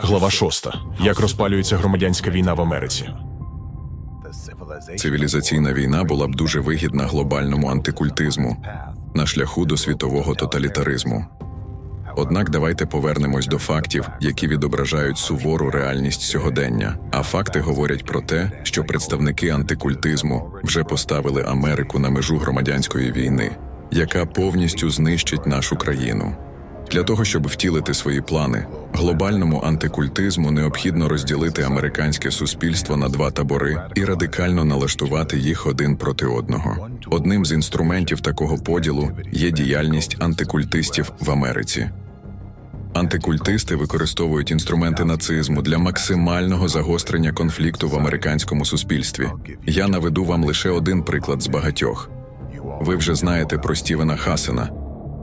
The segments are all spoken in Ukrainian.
Глава 6. Як розпалюється громадянська війна в Америці. Цивілізаційна війна була б дуже вигідна глобальному антикультизму на шляху до світового тоталітаризму. Однак давайте повернемось до фактів, які відображають сувору реальність сьогодення. А факти говорять про те, що представники антикультизму вже поставили Америку на межу громадянської війни, яка повністю знищить нашу країну. Для того, щоб втілити свої плани, глобальному антикультизму необхідно розділити американське суспільство на два табори і радикально налаштувати їх один проти одного. Одним з інструментів такого поділу є діяльність антикультистів в Америці. Антикультисти використовують інструменти нацизму для максимального загострення конфлікту в американському суспільстві. Я наведу вам лише один приклад з багатьох. Ви вже знаєте про Стівена Хасена,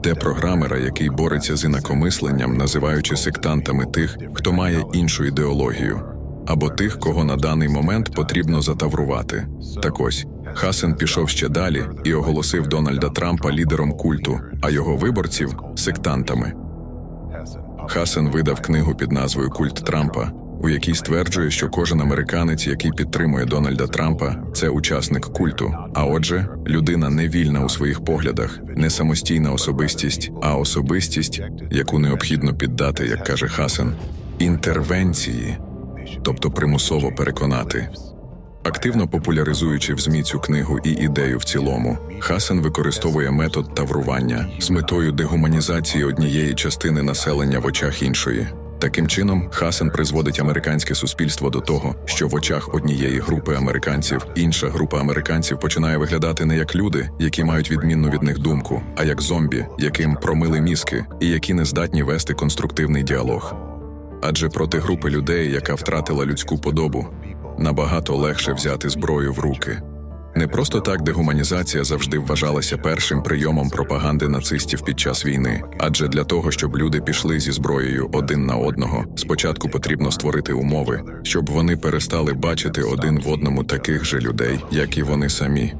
те програмера, який бореться з інакомисленням, називаючи сектантами тих, хто має іншу ідеологію, або тих, кого на даний момент потрібно затаврувати. Так ось Хасен пішов ще далі і оголосив Дональда Трампа лідером культу, а його виборців сектантами. Хасен видав книгу під назвою Культ Трампа, у якій стверджує, що кожен американець, який підтримує Дональда Трампа, це учасник культу. А отже, людина не вільна у своїх поглядах, не самостійна особистість, а особистість, яку необхідно піддати, як каже Хасен, інтервенції, тобто примусово переконати. Активно популяризуючи в ЗМІ цю книгу і ідею в цілому, Хасен використовує метод таврування з метою дегуманізації однієї частини населення в очах іншої. Таким чином, Хасен призводить американське суспільство до того, що в очах однієї групи американців інша група американців починає виглядати не як люди, які мають відмінну від них думку, а як зомбі, яким промили мізки і які не здатні вести конструктивний діалог. Адже проти групи людей, яка втратила людську подобу, набагато легше взяти зброю в руки. Не просто так дегуманізація завжди вважалася першим прийомом пропаганди нацистів під час війни, адже для того, щоб люди пішли зі зброєю один на одного, спочатку потрібно створити умови, щоб вони перестали бачити один в одному таких же людей, як і вони самі.